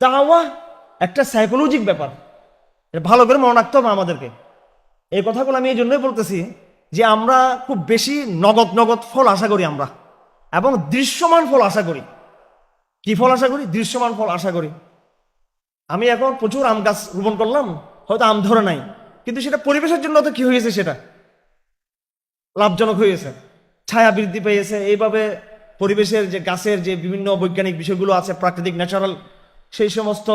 দাওয়া একটা সাইকোলজিক ব্যাপার। এটা ভালো করে মনে রাখতে হবে আমাদেরকে। এই কথাগুলো আমি এই জন্যই বলতেছি যে আমরা খুব বেশি নগদ নগদ ফল আশা করি আমরা। এবং দৃশ্যমান ফল আশা করি। কি ফল আশা করি? দৃশ্যমান ফল আশা করি। আমি এখন প্রচুর আম গাছ রোপণ করলাম, হয়তো আম ধরে নাই। কিন্তু সেটা পরিবেশের জন্য তো কি হয়েছে সেটা? লাভজনক হয়েছে ছায়া বৃদ্ধি পেয়েছে। এইভাবে পরিবেশের যে গাছের যে বিভিন্ন বৈজ্ঞানিক বিষয়গুলো আছে, প্রাকৃতিক ন্যাচারাল সেই সমস্ত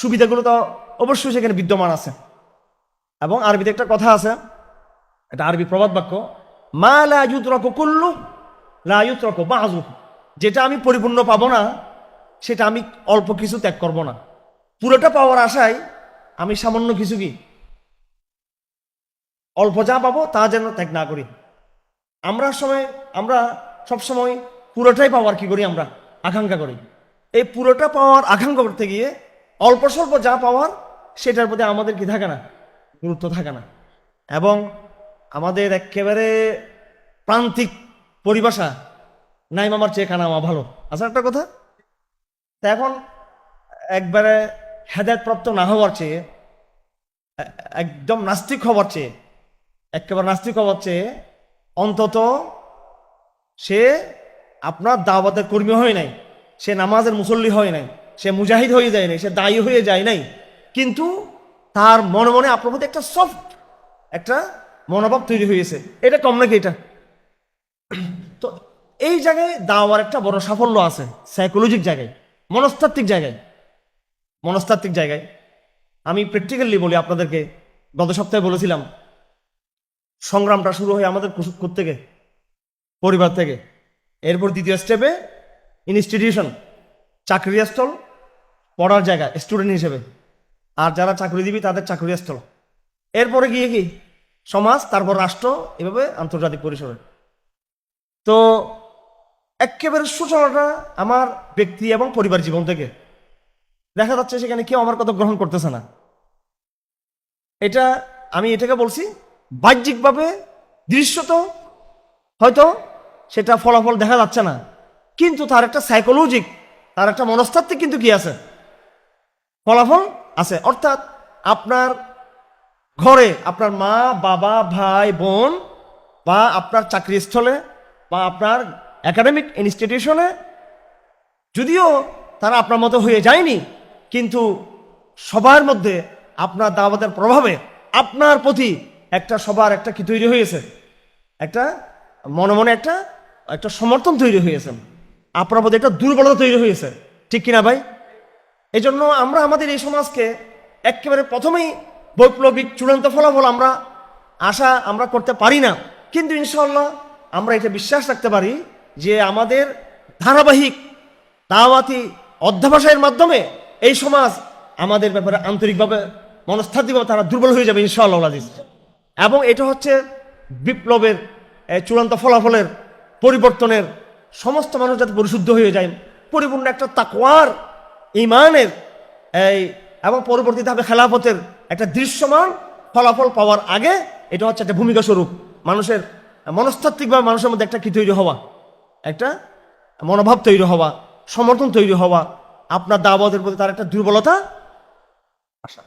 সুবিধাগুলো তো অবশ্যই সেখানে বিদ্যমান আছে। এবং আরবিতে একটা কথা আছে, এটা আরবি প্রবাদ বাক্য, মা লাজুত রক কুল্লু লাজুত রক বাজু যেটা আমি পরিপূর্ণ পাবো না, সেটা আমি অল্প কিছু ত্যাগ করব না। পুরোটা পাওয়ার আশায় আমি সামান্য কিছু কি? অল্প যা পাবো তা যেন ত্যাগ না করি। আমরা সময়, আমরা সব সময় পুরোটাই পাওয়ার কি করি আমরা? আকাঙ্ক্ষা করি। এই পুরোটা পাওয়ার আকাঙ্ক্ষা করতে গিয়ে অল্প স্বল্প যা পাওয়ার, সেটার প্রতি আমাদের কি থাকে না? গুরুত্ব থাকে না। এবং আমাদের একেবারে প্রান্তিক পরিভাষা, নাই মামার চেয়ে কানা মা ভালো। আচ্ছা একটা কথা। তা এখন একবারে হেদায়তপ্রাপ্ত না হওয়ার চেয়ে, একদম নাস্তিক হওয়ার চেয়ে, একেবারে নাস্তিক হওয়ার চেয়ে অন্তত সে আপনার দাওয়াতের কর্মী হয় নাই। সে নামাজের মুসল্লি হয় নাই, সে মুজাহিদ হয়ে যায় নাই, সে দায়ী হয়ে যায় নাই। কিন্তু তার মনে মনে আপনার প্রতি একটা সফট একটা মনোভাব তৈরি হয়েছে। এটা কম নাকি এটা? তো এই জায়গায় দাওয়ার একটা বড় সাফল্য আছে সাইকোলজিক জায়গায়, মনস্তাত্ত্বিক জায়গায়। মনস্তাত্ত্বিক জায়গায়। আমি প্র্যাকটিক্যালি বলি আপনাদেরকে, গত সপ্তাহে বলেছিলাম, সংগ্রামটা শুরু হয় আমাদের থেকে পরিবার থেকে। এরপর দ্বিতীয় স্টেপে ইনস্টিটিউশন চাকরি স্থল, পড়ার জায়গা স্টুডেন্ট হিসেবে। আর যারা চাকরি দিবি তাদের চাকরি স্থল। এরপরে গিয়ে কি? সমাজ, তারপর রাষ্ট্র, এভাবে আন্তর্জাতিক পরিসরে। তো একেবারে সূচনাটা আমার ব্যক্তি এবং পরিবার জীবন থেকে। দেখা যাচ্ছে সেখানে কেউ আমার কথা গ্রহণ করতেছে না। এটা আমি এটাকে বলছি, বাহ্যিকভাবে দৃশ্যত হয়তো সেটা ফলাফল দেখা যাচ্ছে না। কিন্তু তার একটা সাইকোলজিক তার একটা মনস্তাত্ত্বিক কিন্তু কি আছে? ফলাফল আছে। অর্থাৎ আপনার ঘরে আপনার মা, বাবা, ভাই, বোন বা আপনার চাকরিস্থলে বা আপনার একাডেমিক ইনস্টিটিউশনে যদিও তারা আপনার মতো হয়ে যায়নি, কিন্তু সবার মধ্যে আপনার দাওয়াতের প্রভাবে আপনার প্রতি একটা সবার একটা কি তৈরি হয়েছে? একটা মনে মনে একটা একটা সমর্থন তৈরি হয়েছে। আপনার মধ্যে একটা দুর্বলতা তৈরি হয়েছে। ঠিক কিনা ভাই? এই জন্য আমরা আমাদের এই সমাজকে একেবারে প্রথমেই বৈপ্লবিক চূড়ান্ত ফলাফল আমরা আশা আমরা করতে পারি না। কিন্তু ইনশাল্লাহ আমরা এটা বিশ্বাস রাখতে পারি যে আমাদের ধারাবাহিক দাওয়াতি অধ্যাবসায়ের মাধ্যমে এই সমাজ আমাদের ব্যাপারে আন্তরিকভাবে মনস্তাত্ত্বিকভাবে তারা দুর্বল হয়ে যাবে ইনশাআল্লাহ আজিজ। এবং এটা হচ্ছে বিপ্লবের চূড়ান্ত ফলাফলের পরিবর্তনের সমস্ত মানুষ যাতে পরিশুদ্ধ হয়ে যায়। পরিপূর্ণ একটা তাকওয়ার ইমানের এই, এবং পরবর্তীতে হবে খেলাফতের একটা দৃশ্যমান ফলাফল পাওয়ার আগে এটা হচ্ছে একটা ভূমিকা স্বরূপ। মানুষের মনস্তাত্ত্বিকভাবে মানুষের মধ্যে একটা কি তৈরি হওয়া? একটা মনোভাব তৈরি হওয়া, সমর্থন তৈরি হওয়া, আপনার দাওয়াতের প্রতি তার একটা দুর্বলতা আসা।